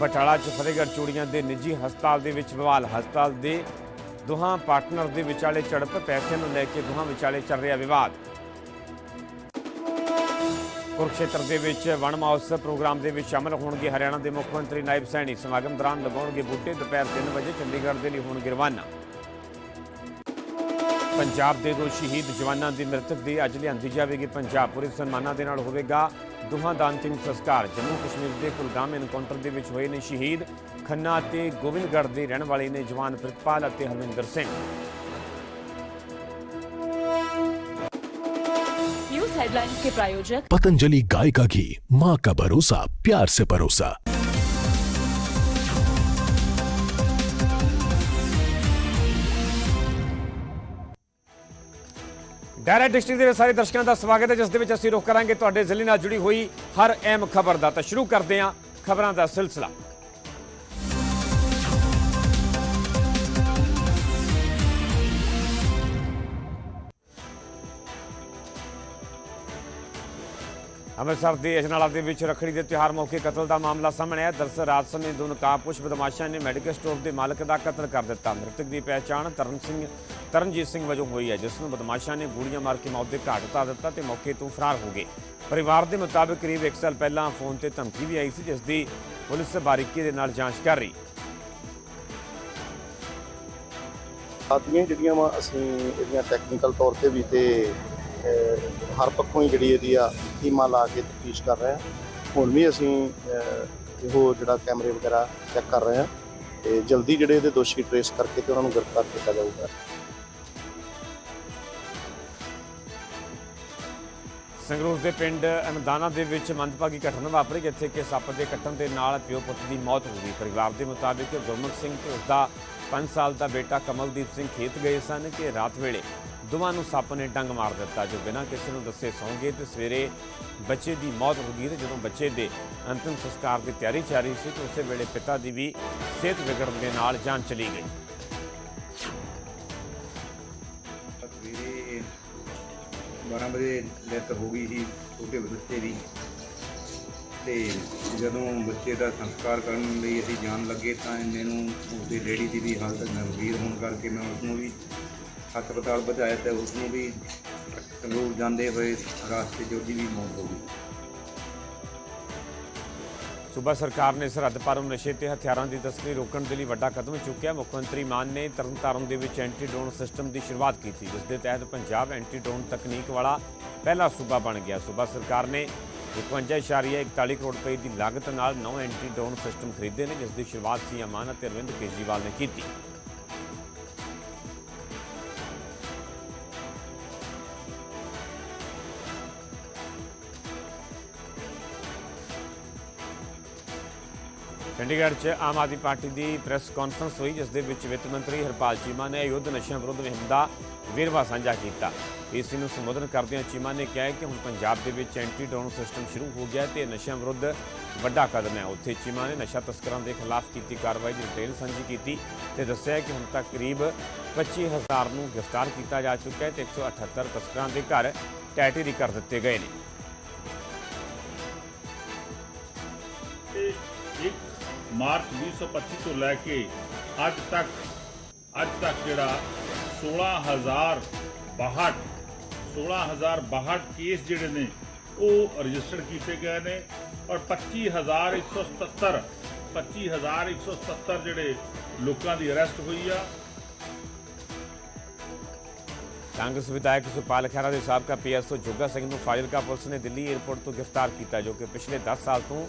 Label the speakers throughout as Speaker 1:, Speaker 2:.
Speaker 1: ਬਟਾਲਾ 'ਚ ਫਤਿਹਗੜ੍ਹ ਚੂੜੀਆਂ ਦੇ ਨਿੱਜੀ ਹਸਪਤਾਲ ਦੇ ਵਿੱਚ ਬਵਾਲ ਹਸਪਤਾਲ ਦੇ ਦੋਹਾਂ ਪਾਰਟਨਰ ਦੇ ਵਿਚਾਲੇ ਝੜਪ ਪੈਸੇ ਨੂੰ ਲੈ ਕੇ ਦੋਹਾਂ ਵਿਚਾਲੇ ਚੱਲ ਰਿਹਾ ਵਿਵਾਦ। ਕੁਰਕਸ਼ੇਤਰ ਦੇ ਵਿੱਚ ਵਣ ਮਹੋਤਸਵ ਪ੍ਰੋਗਰਾਮ ਦੇ ਵਿੱਚ ਸ਼ਾਮਲ ਹੋਣਗੇ ਹਰਿਆਣਾ ਦੇ ਮੁੱਖ ਮੰਤਰੀ ਨਾਇਬ ਸੈਣੀ। ਸਮਾਗਮ ਦੌਰਾਨ ਲਗਾਉਣਗੇ ਬੂਟੇ, ਦੁਪਹਿਰ 3 ਵਜੇ ਚੰਡੀਗੜ੍ਹ ਦੇ ਲਈ ਹੋਣਗੇ ਰਵਾਨਾ। ਪੰਜਾਬ ਦੇ ਦੋ ਸ਼ਹੀਦ ਜਵਾਨਾਂ ਦੀ ਮ੍ਰਿਤਕ ਦੀ ਅੱਜ ਲਿਆਂਦੀ ਜਾਵੇਗੀ। ਪੰਜਾਬ ਪੁਲਿਸ ਸਨਮਾਨਾਂ ਦੇ ਨਾਲ ਹੋਵੇਗਾ ਦੋਹਾਂ ਦਾ ਅੰਤਿਮ ਸੰਸਕਾਰ ਜੰਮੂ ਕਸ਼ਮੀਰ ਦੇ ਕੁਲਗਾਮ ਐਨਕਾਊਂਟਰ ਦੇ ਵਿੱਚ ਹੋਏ ਨੇ ਸ਼ਹੀਦ ਖੰਨਾ ਅਤੇ ਗੋਬਿੰਦਗੜ੍ਹ ਦੇ ਰਹਿਣ ਵਾਲੇ ਨੇ ਜਵਾਨ ਪ੍ਰਿਤਪਾਲ ਅਤੇ ਹਰਵਿੰਦਰ ਸਿੰਘ
Speaker 2: न्यूज हेडलाइंस के प्रायोजक
Speaker 3: पतंजलि गाय का घी माँ का भरोसा प्यार से परोसा
Speaker 1: ਡਾਇਰੈਕਟ ਡਿਸਟ੍ਰਿਕਟ ਦੇ ਸਾਰੇ ਦਰਸ਼ਕਾਂ ਦਾ ਸਵਾਗਤ ਹੈ, ਜਿਸ ਦੇ ਵਿੱਚ ਅਸੀਂ ਰੁਕ ਕਰਾਂਗੇ ਤੁਹਾਡੇ ਜ਼ਿਲ੍ਹੇ ਨਾਲ ਜੁੜੀ ਹੋਈ ਹਰ ਅਹਿਮ ਖਬਰ ਦਾ। ਤਾਂ ਸ਼ੁਰੂ ਕਰਦੇ ਹਾਂ ਖਬਰਾਂ ਦਾ ਸਿਲਸਿਲਾ। ਅੰਮ੍ਰਿਤਸਰ ਦੇ ਅਜਨਾਲਾ ਦੇ ਵਿੱਚ ਰੱਖੜੀ ਦੇ ਤਿਉਹਾਰ ਮੌਕੇ ਕਤਲ ਦਾ ਮਾਮਲਾ ਸਾਹਮਣੇ ਆਇਆ। ਦਰਸਲ ਰਾਤ ਸਮੇਂ ਦੋ ਨਕਾਬਪੋਸ਼ ਬਦਮਾਸ਼ਾਂ ਨੇ ਮੈਡੀਕਲ ਸਟੋਰ ਦੇ ਮਾਲਕ ਦਾ ਕਤਲ ਕਰ ਦਿੱਤਾ। ਮ੍ਰਿਤਕ ਦੀ ਪਹਿਚਾਣ ਤਰਨ ਸਿੰਘ ਤਰਨਜੀਤ ਸਿੰਘ ਵਜੋਂ ਹੋਈ ਹੈ ਜਿਸ ਨੂੰ ਬਦਮਾਸ਼ਾਂ ਨੇ ਗੋਲੀਆਂ ਮਾਰ ਕੇ ਮੌਤ ਦੇ ਘਾਟ ਉਤਾਰ ਦਿੱਤਾ ਤੇ ਮੌਕੇ ਤੋਂ ਫਰਾਰ ਹੋ ਗਏ। ਪਰਿਵਾਰ ਦੇ ਮੁਤਾਬਕ ਕਰੀਬ 1 ਸਾਲ ਪਹਿਲਾਂ ਫੋਨ ਤੇ ਧਮਕੀ ਵੀ ਆਈ ਸੀ ਜਿਸ ਦੀ ਪੁਲਿਸ ਬਾਰੀਕੀ ਦੇ ਨਾਲ ਜਾਂਚ ਕਰ ਰਹੀ।
Speaker 4: ਆਦੀਆਂ ਜਿਹੜੀਆਂ ਵਾ ਅਸੀਂ ਇਹਦੀਆਂ ਟੈਕਨੀਕਲ ਤੌਰ ਤੇ ਵੀ ਤੇ ਹਰ ਪੱਖੋਂ ਹੀ ਜਿਹੜੀ ਇਹਦੀ ਆ ਟੀਮਾਂ ਲਾ ਕੇ ਤਫਤੀਸ਼ ਕਰ ਰਹੇ ਹਾਂ। ਹੁਣ ਵੀ ਅਸੀਂ ਅਹ, ਇਹੋ ਜਿਹੜਾ ਕੈਮਰੇ ਵਗੈਰਾ ਚੈੱਕ ਕਰ ਰਹੇ ਹਾਂ ਤੇ ਜਲਦੀ ਜਿਹੜੇ ਇਹਦੇ ਦੋਸ਼ੀ ਟ੍ਰੇਸ ਕਰਕੇ ਤੇ ਉਹਨਾਂ ਨੂੰ ਗ੍ਰਿਫਤਾਰ ਕੀਤਾ ਜਾਊਗਾ।
Speaker 1: ਸੰਗਰੂਰ ਦੇ ਪਿੰਡ ਅਨਦਾਨਾ ਦੇ ਵਿੱਚ ਮੰਦਭਾਗੀ ਘਟਨਾ ਵਾਪਰੀ, ਜਿੱਥੇ ਕਿ ਸੱਪ ਦੇ ਕੱਟਣ ਦੇ ਨਾਲ ਪਿਓ ਪੁੱਤ ਦੀ ਮੌਤ ਹੋ ਗਈ। ਪਰਿਵਾਰ ਦੇ ਮੁਤਾਬਿਕ ਗੁਰਮੁਖ ਸਿੰਘ ਤੇ ਉਸਦਾ 5 ਸਾਲ ਦਾ ਬੇਟਾ ਕਮਲਦੀਪ ਸਿੰਘ ਖੇਤ ਗਏ ਸਨ ਕਿ ਰਾਤ ਵੇਲੇ ਦੋਵਾਂ ਨੂੰ ਸੱਪ ਨੇ ਡੰਗ ਮਾਰ ਦਿੱਤਾ। ਜੋ ਬਿਨਾਂ ਕਿਸੇ ਨੂੰ ਦੱਸੇ ਸੌਂਗੇ ਤੇ ਸਵੇਰੇ ਬੱਚੇ ਦੀ ਮੌਤ ਹੋ ਗਈ ਤੇ ਜਦੋਂ ਬੱਚੇ ਦੇ ਅੰਤਿਮ ਸੰਸਕਾਰ ਦੀ ਤਿਆਰੀ ਚੱਲ ਰਹੀ ਸੀ, ਤੇ ਉਸੇ ਵੇਲੇ ਪਿਤਾ ਦੀ ਵੀ ਸਿਹਤ ਵਿਗੜਨ ਦੇ ਨਾਲ ਜਾਨ ਚਲੀ ਗਈ।
Speaker 5: 12 ਵਜੇ ਲੈਤਰ ਹੋ ਗਈ ਸੀ, ਛੋਟੇ ਬੱਚੇ ਦੀ। ਤੇ ਜਦੋਂ ਬੱਚੇ ਦਾ ਸੰਸਕਾਰ ਕਰਨ ਲਈ ਅਸੀਂ ਜਾਣ ਲੱਗੇ ਤਾਂ ਮੈਨੂੰ ਉਸਦੀ ਉਸਦੇ ਡੈਡੀ ਦੀ ਵੀ ਹਾਲਤ ਗੰਭੀਰ ਹੋਣ ਕਰਕੇ ਮੈਂ ਉਸ ਨੂੰ ਵੀ ਹਸਪਤਾਲ ਪਹੁੰਚਾਇਆ ਤੇ ਉਸ ਨੂੰ ਵੀ ਸੰਗਰੂਰ ਜਾਂਦੇ ਹੋਏ ਰਾਸਤੇ 'ਚ ਉਹਦੀ ਵੀ ਮੌਤ ਹੋ ਗਈ।
Speaker 1: ਸੂਬਾ ਸਰਕਾਰ ਨੇ ਸਰਹੱਦ ਪਾਰੋਂ ਨਸ਼ੇ ਤੇ ਹਥਿਆਰਾਂ ਦੀ ਤਸਕਰੀ ਰੋਕਣ ਦੇ ਲਈ ਵੱਡਾ ਕਦਮ ਚੁੱਕਿਆ। ਮੁੱਖ ਮੰਤਰੀ ਮਾਨ ਨੇ ਤਰਨਤਾਰਨ ਦੇ ਵਿੱਚ ਐਂਟੀ ਡਰੋਨ ਸਿਸਟਮ ਦੀ ਸ਼ੁਰੂਆਤ ਕੀਤੀ, ਜਿਸ ਦੇ ਤਹਿਤ ਪੰਜਾਬ ਐਂਟੀ ਡਰੋਨ ਤਕਨੀਕ ਵਾਲਾ ਪਹਿਲਾ ਸੂਬਾ ਬਣ ਗਿਆ। ਸੂਬਾ ਸਰਕਾਰ ਨੇ 51.41 ਕਰੋੜ ਰੁਪਏ ਦੀ ਲਾਗਤ ਨਾਲ ਨੌ ਐਂਟੀ ਡਰੋਨ ਸਿਸਟਮ ਖਰੀਦੇ ਨੇ, ਜਿਸ ਦੀ ਸ਼ੁਰੂਆਤ ਸੀਐਮ ਮਾਨ ਅਤੇ ਅਰਵਿੰਦ ਕੇਜਰੀਵਾਲ ਨੇ ਕੀਤੀ। ਚੰਡੀਗੜ੍ਹ 'ਚ ਆਮ ਆਦਮੀ ਪਾਰਟੀ ਦੀ ਪ੍ਰੈਸ ਕਾਨਫਰੰਸ ਹੋਈ, ਜਿਸ ਦੇ ਵਿੱਚ ਵਿੱਤ ਮੰਤਰੀ ਹਰਪਾਲ ਚੀਮਾ ਨੇ ਯੁੱਧ ਨਸ਼ਿਆਂ ਵਿਰੁੱਧ ਮੁਹਿੰਮ ਦਾ ਵੇਰਵਾ ਸਾਂਝਾ ਕੀਤਾ। ਇਸ ਨੂੰ ਸੰਬੋਧਨ ਕਰਦਿਆਂ ਚੀਮਾ ਨੇ ਕਿਹਾ ਕਿ ਹੁਣ ਪੰਜਾਬ ਦੇ ਵਿੱਚ ਐਂਟੀ ਡਰੋਨ ਸਿਸਟਮ ਸ਼ੁਰੂ ਹੋ ਗਿਆ ਹੈ ਤੇ ਨਸ਼ਿਆਂ ਵਿਰੁੱਧ ਵੱਡਾ ਕਦਮ ਹੈ। ਉੱਥੇ ਚੀਮਾ ਨੇ ਨਸ਼ਾ ਤਸਕਰਾਂ ਦੇ ਖਿਲਾਫ ਕੀਤੀ ਕਾਰਵਾਈ ਦੀ ਡਿਟੇਲ ਸਾਂਝੀ ਕੀਤੀ ਤੇ ਦੱਸਿਆ ਕਿ ਹੁਣ ਤੱਕ ਕਰੀਬ 25000 ਨੂੰ ਗ੍ਰਿਫਤਾਰ ਕੀਤਾ ਜਾ ਚੁੱਕਾ ਹੈ ਤੇ 178 ਤਸਕਰਾਂ ਦੇ ਘਰ ਟੈਟੇਰੀ ਕਰ ਦਿੱਤੇ ਗਏ ਨੇ।
Speaker 6: ਮਾਰਚ 2025 ਤੋਂ ਲੈ ਕੇ ਅੱਜ ਤੱਕ ਅੱਜ ਤੱਕ ਜਿਹੜਾ 16062 16062 ਕੇਸ ਜਿਹੜੇ ਨੇ, ਉਹ ਰਜਿਸਟਰ ਕੀਤੇ ਗਏ ਨੇ ਔਰ 25177 25177 ਜਿਹੜੇ ਲੋਕਾਂ ਦੀ ਅਰੈਸਟ ਹੋਈ ਆ।
Speaker 1: ਕਾਂਗਰਸ ਵਿਧਾਇਕ ਸੁਪਾਲ ਖਹਿਰਾ ਦੇ ਸਾਬਕਾ ਪੀਐਸਓ ਜੋਗਾ ਸਿੰਘ ਨੂੰ ਫਾਜ਼ਿਲਕਾ ਪੁਲਿਸ ਨੇ ਦਿੱਲੀ 에ਅਰਪੋਰਟ ਤੋਂ ਗ੍ਰਿਫਤਾਰ ਕੀਤਾ, ਜੋ ਕਿ ਪਿਛਲੇ 10 ਸਾਲ ਤੋਂ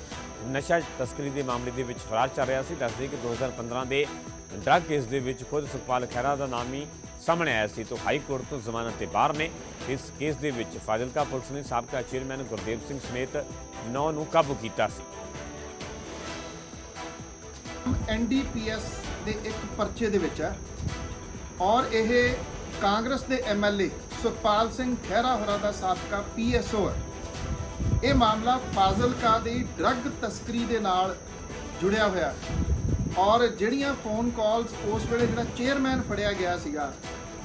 Speaker 1: ਨਸ਼ਾ ਤਸਕਰੀ ਦੇ ਮਾਮਲੇ ਦੇ ਵਿੱਚ ਫਰਾਰ ਚੱਲ ਰਿਹਾ ਸੀ। ਦੱਸਦੇ ਕਿ 2015 ਦੇ ਡਰੱਗ ਕੇਸ ਦੇ ਵਿੱਚ ਖੁਦ ਸੁਪਾਲ ਖਹਿਰਾ ਦਾ ਨਾਮ ਹੀ ਸਾਹਮਣੇ ਆਇਆ ਸੀ। ਤੋਂ ਹਾਈ ਕੋਰਟ ਤੋਂ ਜ਼ਮਾਨਤ ਤੇ ਬਾਹਰ ਨੇ ਇਸ ਕੇਸ ਦੇ ਵਿੱਚ ਫਾਜ਼ਿਲਕਾ ਪੁਲਿਸ ਨੇ ਸਾਬਕਾ ਚੇਅਰਮੈਨ ਗੁਰਦੇਵ ਸਿੰਘ ਸਮੇਤ 9 ਨੂੰ ਕਾਬੂ ਕੀਤਾ ਸੀ।
Speaker 7: ਐਨਡੀਪੀਐਸ ਦੇ ਇੱਕ ਪਰਚੇ ਦੇ ਵਿੱਚ ਹੈ ਔਰ ਇਹ ਕਾਂਗਰਸ ਦੇ ਐਮਐਲਏ ਸੁਖਪਾਲ ਸਿੰਘ ਖਹਿਰਾ ਹੋਰਾਂ ਦਾ ਸਾਬਕਾ ਪੀਐਸਓ ਹੈ। ਇਹ ਮਾਮਲਾ ਫਾਜ਼ਿਲਕਾ ਦੀ ਡਰੱਗ ਤਸਕਰੀ ਦੇ ਨਾਲ ਜੁੜਿਆ ਹੋਇਆ ਔਰ ਜਿਹੜੀਆਂ ਫੋਨ ਕਾਲਸ ਉਸ ਵੇਲੇ ਜਿਹੜਾ ਚੇਅਰਮੈਨ ਫੜਿਆ ਗਿਆ ਸੀਗਾ,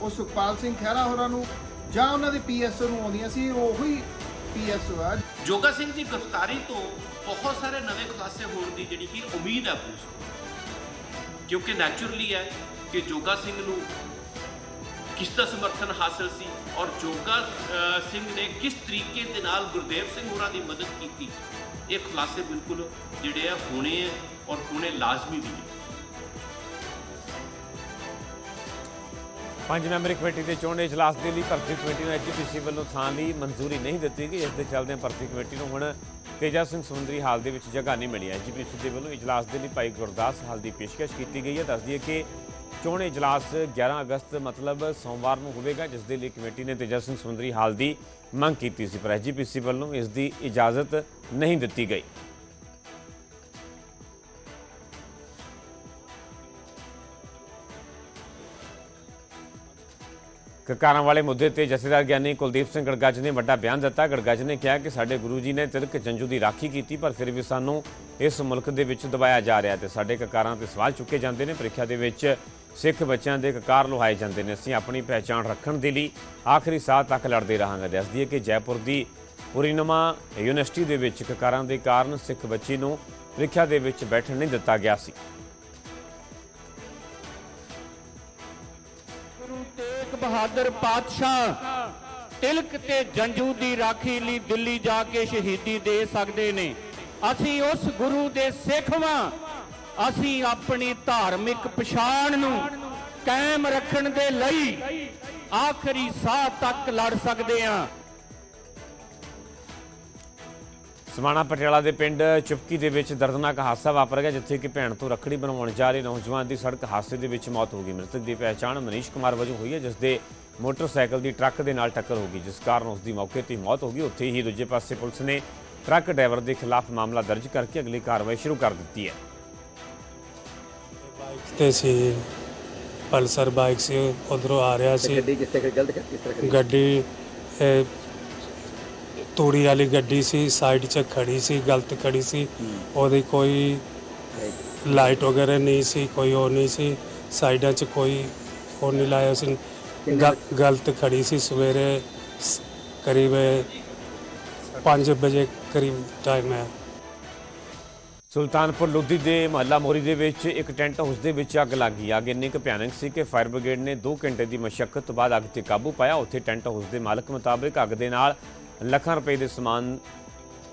Speaker 7: ਉਹ ਸੁਖਪਾਲ ਸਿੰਘ ਖਹਿਰਾ ਹੋਰਾਂ ਨੂੰ ਜਾਂ ਉਹਨਾਂ ਦੇ ਪੀਐਸਓ ਨੂੰ ਆਉਂਦੀਆਂ ਸੀ, ਉਹ ਹੀ ਪੀਐਸਓ ਆ।
Speaker 8: ਜੋਗਾ ਸਿੰਘ ਦੀ ਗ੍ਰਿਫਤਾਰੀ ਤੋਂ ਬਹੁਤ ਸਾਰੇ ਨਵੇਂ ਖੁਲਾਸੇ ਹੋਣ ਦੀ ਜਿਹੜੀ ਕਿ ਉਮੀਦ ਹੈ ਪੁਲਿਸ ਕਿਉਂਕਿ ਨੈਚੁਰਲੀ ਹੈ ਕਿ ਜੋਗਾ ਸਿੰਘ ਨੂੰ ਕਿਸ ਦਾ ਸਮਰਥਨ ਹਾਸਲ ਸੀ ਔਰ ਜੋਗਾ ਸਿੰਘ ਨੇ ਕਿਸ ਤਰੀਕੇ ਦੇ ਨਾਲ ਗੁਰਦੇਵ ਸਿੰਘ ਹੋਰਾਂ ਦੀ ਮਦਦ ਕੀਤੀ? ਇਹ ਖੁਲਾਸੇ ਬਿਲਕੁਲ ਜਿਹੜੇ ਆ ਹੋਣੇ ਆ ਔਰ ਹੋਣੇ ਲਾਜ਼ਮੀ ਵੀ ਨੇ।
Speaker 1: ਪੰਜ ਮੈਂਬਰੀ ਕਮੇਟੀ ਦੇ ਚੋਣ ਇਜਲਾਸ ਦੇ ਲਈ ਭਰਤੀ ਕਮੇਟੀ ਨੂੰ ਐਜੀਪੀਸੀ ਵੱਲੋਂ ਥਾਂ ਲਈ ਮਨਜ਼ੂਰੀ ਨਹੀਂ ਦਿੱਤੀ ਗਈ। ਇਸ ਦੇ ਚੱਲਦਿਆਂ ਭਰਤੀ ਕਮੇਟੀ ਨੂੰ ਹੁਣ ਤੇਜਾ ਸਿੰਘ ਸਮੁੰਦਰੀ ਹਾਲ ਦੇ ਵਿੱਚ ਜਗ੍ਹਾ ਨਹੀਂ ਮਿਲੀ। ਐਜੀਪੀਸੀ ਦੇ ਵੱਲੋਂ ਇਜਲਾਸ ਦੇ ਲਈ ਭਾਈ ਗੁਰਦਾਸ ਹਾਲ ਦੀ ਪੇਸ਼ਕਸ਼ ਕੀਤੀ ਗਈ ਹੈ। ਦੱਸਦੀ ਹੈ ਕਿ ਚੋਣ ਇਜਲਾਸ 11 ਅਗਸਤ, ਮਤਲਬ ਸੋਮਵਾਰ ਨੂੰ ਹੋਵੇਗਾ, ਜਿਸ ਦੇ ਲਈ ਕਮੇਟੀ ਨੇ ਤੇਜਾ ਸਿੰਘ ਸਮੁੰਦਰੀ ਹਾਲ ਦੀ ਮੰਗ ਕੀਤੀ ਸੀ, ਪਰ ਐਜੀਪੀਸੀ ਵੱਲੋਂ ਇਸ ਦੀ ਇਜਾਜ਼ਤ ਨਹੀਂ ਦਿੱਤੀ ਗਈ। ਕਕਾਰਾਂ ਵਾਲੇ ਮੁੱਦੇ ਤੇ ਜਥੇਦਾਰ ਗਿਆਨੀ ਕੁਲਦੀਪ ਸਿੰਘ ਗੜਗੱਜ ਨੇ ਵੱਡਾ ਬਿਆਨ ਦਿੱਤਾ। ਗੜਗੱਜ ਨੇ ਕਿਹਾ ਕਿ ਸਾਡੇ ਗੁਰੂ ਜੀ ਨੇ ਤਿਲਕ ਜੰਜੂ ਦੀ ਰਾਖੀ ਕੀਤੀ, ਪਰ ਫਿਰ ਵੀ ਸਾਨੂੰ ਇਸ ਮੁਲਕ ਦੇ ਵਿੱਚ ਦਬਾਇਆ ਜਾ ਰਿਹਾ ਤੇ ਸਾਡੇ ਕਕਾਰਾਂ ਤੇ ਸਵਾਲ ਚੁੱਕੇ ਜਾਂਦੇ ਨੇ। ਪ੍ਰੀਖਿਆ ਦੇ ਵਿੱਚ ਸਿੱਖ ਬੱਚਿਆਂ ਦੇ ਕਕਾਰ ਲੁਹਾਏ ਜਾਂਦੇ ਨੇ। ਅਸੀਂ ਆਪਣੀ ਪਹਿਚਾਣ ਰੱਖਣ ਦੇ ਲਈ ਆਖਰੀ ਸਾਹ ਤੱਕ ਲੜਦੇ ਰਹਾਂਗੇ। ਦੱਸ ਦਈਏ ਕਿ ਜੈਪੁਰ ਦੀ ਪੁਰੀਨਮਾ ਯੂਨੀਵਰਸਿਟੀ ਦੇ ਵਿੱਚ ਕਕਾਰਾਂ ਦੇ ਕਾਰਨ ਸਿੱਖ ਬੱਚੀ ਨੂੰ ਪ੍ਰੀਖਿਆ ਦੇ ਵਿੱਚ ਬੈਠਣ ਨਹੀਂ ਦਿੱਤਾ ਗਿਆ ਸੀ।
Speaker 9: ਗੁਰੂ ਤੇਗ ਬਹਾਦਰ ਪਾਤਸ਼ਾਹ ਤਿਲਕ ਤੇ ਜੰਜੂ ਦੀ ਰਾਖੀ ਲਈ ਦਿੱਲੀ ਜਾ ਕੇ ਸ਼ਹੀਦੀ ਦੇ ਸਕਦੇ ਨੇ। ਅਸੀਂ ਉਸ ਗੁਰੂ ਦੇ ਸਿੱਖ ਵਾਂ। ਅਸੀਂ ਆਪਣੀ ਧਾਰਮਿਕ ਪਛਾਣ ਨੂੰ ਕਾਇਮ ਰੱਖਣ ਦੇ ਲਈ ਆਖਰੀ ਸਾਹ ਤੱਕ ਲੜ ਸਕਦੇ ਹਾਂ।
Speaker 1: ਸਮਾਣਾ ਪਟਿਆਲਾ ਦੇ ਪਿੰਡ ਚੁਪਕੀ ਦੇ ਵਿੱਚ ਦਰਦਨਾਕ ਹਾਦਸਾ ਵਾਪਰ ਗਿਆ, ਜਿੱਥੇ ਕਿ ਭੈਣ ਤੋਂ ਰੱਖੜੀ ਬਣਾਉਣ ਜਾ ਰਹੇ ਨੌਜਵਾਨ ਦੀ ਸੜਕ ਹਾਦਸੇ ਦੇ ਵਿੱਚ ਮੌਤ ਹੋ ਗਈ। ਮ੍ਰਿਤਕ ਦੀ ਪਹਿਚਾਣ ਮਨੀਸ਼ ਕੁਮਾਰ ਵਜੋਂ ਹੋਈ ਹੈ, ਜਿਸ ਦੇ ਮੋਟਰਸਾਈਕਲ ਦੀ ਟਰੱਕ ਦੇ ਨਾਲ ਟੱਕਰ ਹੋ ਗਈ, ਜਿਸ ਕਾਰਨ ਉਸ ਦੀ ਮੌਕੇ ਤੇ ਮੌਤ ਹੋ ਗਈ। ਉੱਥੇ ਹੀ ਦੂਜੇ ਪਾਸੇ ਪੁਲਿਸ ਨੇ ਟਰੱਕ ਡਰਾਈਵਰ ਦੇ ਖਿਲਾਫ ਮਾਮਲਾ ਦਰਜ ਕਰਕੇ ਅਗਲੀ ਕਾਰਵਾਈ ਸ਼ੁਰੂ ਕਰ ਦਿੱਤੀ ਹੈ।
Speaker 10: ਤੇ ਸੀ ਪਲਸਰ ਬਾਈਕ ਸੀ ਉਧਰੋਂ ਆ ਰਿਹਾ ਸੀ। ਗੱਡੀ ਕਿਸ ਤਰ੍ਹਾਂ ਗਲਤ ਕਿਸ ਤਰ੍ਹਾਂ ਗੱਡੀ ਇਹ, ਤੂੜੀ ਵਾਲੀ ਗੱਡੀ ਸੀ ਸਾਈਡ 'ਚ ਖੜੀ ਸੀ ਗਲਤ ਖੜੀ ਸੀ। ਉਹਦੀ ਕੋਈ ਲਾਈਟ ਵਗੈਰਾ ਨਹੀਂ ਸੀ ਕੋਈ ਉਹ ਨਹੀਂ ਸੀ। ਸਾਈਡਾਂ 'ਚ ਕੋਈ ਉਹ ਨਹੀਂ ਲਾਇਆ ਸੀ। ਗਲਤ ਖੜੀ ਸੀ ਸਵੇਰੇ ਸ- ਕਰੀਬ 5 ਵਜੇ ਕਰੀਬ ਟਾਈਮ ਹੈ।
Speaker 1: ਸੁਲਤਾਨਪੁਰ ਲੋਧੀ ਦੇ ਮਹੱਲਾ ਮੋਰੀ ਦੇ ਵਿੱਚ ਇੱਕ ਟੈਂਟ ਹਾਊਸ ਦੇ ਵਿੱਚ ਅੱਗ ਲੱਗ ਗਈ। ਅੱਗ ਇੰਨੀ ਕੁ ਭਿਆਨਕ ਸੀ ਕਿ ਫਾਇਰ ਬ੍ਰਿਗੇਡ ਨੇ 2 ਘੰਟੇ ਦੀ ਮਸ਼ੱਕਤ ਤੋਂ ਬਾਅਦ ਅੱਗ ਤੇ ਕਾਬੂ ਪਾਇਆ। ਉੱਥੇ ਟੈਂਟ ਹਾਊਸ ਦੇ ਮਾਲਕ ਮੁਤਾਬਕ ਅੱਗ ਦੇ ਨਾਲ ਲੱਖਾਂ ਰੁਪਏ ਦੇ ਸਮਾਨ,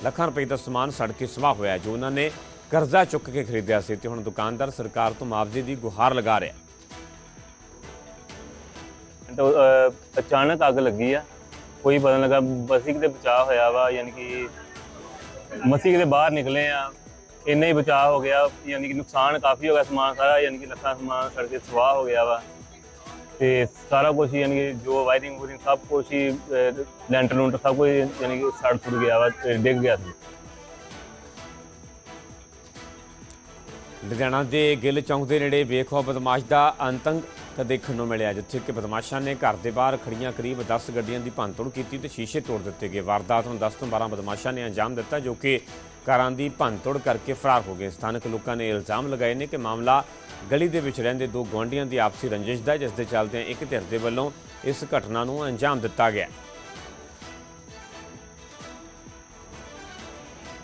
Speaker 1: ਲੱਖਾਂ ਰੁਪਏ ਦਾ ਸਮਾਨ ਸੜ ਕੇ ਸੁਆਹ ਹੋਇਆ ਜੋ ਉਹਨਾਂ ਨੇ ਕਰਜ਼ਾ ਚੁੱਕ ਕੇ ਖਰੀਦਿਆ ਸੀ ਤੇ ਹੁਣ ਦੁਕਾਨਦਾਰ ਸਰਕਾਰ ਤੋਂ ਮੁਆਵਜ਼ੇ ਦੀ ਗੁਹਾਰ ਲਗਾ ਰਿਹਾ
Speaker 11: ਅਚਾਨਕ ਅੱਗ ਲੱਗੀ ਆ। ਕੋਈ ਪਤਾ ਲੱਗਾ ਬਸੀ ਕਿਤੇ ਬਚਾਅ ਹੋਇਆ ਵਾ, ਯਾਨੀ ਕਿ ਮਸੀ ਕਿਤੇ ਬਾਹਰ ਨਿਕਲੇ ਆ। ਇੰਨਾ ਹੀ ਬਚਾਅ ਹੋ ਗਿਆ, ਯਾਨੀ ਕਿ ਨੁਕਸਾਨ ਕਾਫੀ ਹੋ ਗਿਆ ਸਮਾਨ ਸਾਰਾ, ਯਾਨੀ ਕਿ ਲੱਖਾਂ ਸਮਾਨ ਸੜ ਕੇ ਸਵਾਹ ਹੋ ਗਿਆ ਵਾ। ਤੇ ਸਾਰਾ ਕੁਝ ਯਾਨੀ ਕਿ ਜੋ ਵਾਇਰਿੰਗ ਵੂਰਿੰਗ ਸਭ ਕੁਝ ਹੀ ਲੈਂਟਰ ਲੂੰਟਰ ਸਭ ਕੁਝ ਯਾਨੀ ਕਿ ਸੜ ਸੁੜ ਗਿਆ ਵਾ ਤੇ ਡਿੱਗ ਗਿਆ ਸੀ।
Speaker 1: ਲੁਧਿਆਣਾ ਦੇ ਗਿੱਲ ਚੌਂਕ ਦੇ ਨੇੜੇ ਬੇਖੌਫ ਬਦਮਾਸ਼ ਦਾ ਅੰਤੰਗ ਤਾਂ ਦੇਖਣ ਨੂੰ ਮਿਲਿਆ, ਜਿੱਥੇ ਕਿ ਬਦਮਾਸ਼ਾਂ ਨੇ ਘਰ ਦੇ ਬਾਹਰ ਖੜੀਆਂ ਕਰੀਬ 10 ਗੱਡੀਆਂ ਦੀ ਭੰਨਤੋੜ ਕੀਤੀ ਤੇ ਸ਼ੀਸ਼ੇ ਤੋੜ ਦਿੱਤੇ ਗਏ। ਵਾਰਦਾਤ ਨੂੰ 10 ਤੋਂ 12 ਬਦਮਾਸ਼ਾਂ ਨੇ ਅੰਜਾਮ ਦਿੱਤਾ, ਜੋ ਕਿ ਕਾਰਾਂ ਦੀ ਭੰਨਤੋੜ ਕਰਕੇ ਫਰਾਰ ਹੋ ਗਏ। ਸਥਾਨਕ ਲੋਕਾਂ ਨੇ ਇਲਜ਼ਾਮ ਲਗਾਏ ਨੇ ਕਿ ਮਾਮਲਾ ਗਲੀ ਦੇ ਵਿੱਚ ਰਹਿੰਦੇ ਦੋ ਗੁਆਂਢੀਆਂ ਦੀ ਆਪਸੀ ਰੰਜਿਸ਼ ਦਾ ਜਿਸ ਦੇ ਚੱਲਦਿਆਂ ਇੱਕ ਧਿਰ ਦੇ ਵੱਲੋਂ ਇਸ ਘਟਨਾ ਨੂੰ ਅੰਜਾਮ ਦਿੱਤਾ ਗਿਆ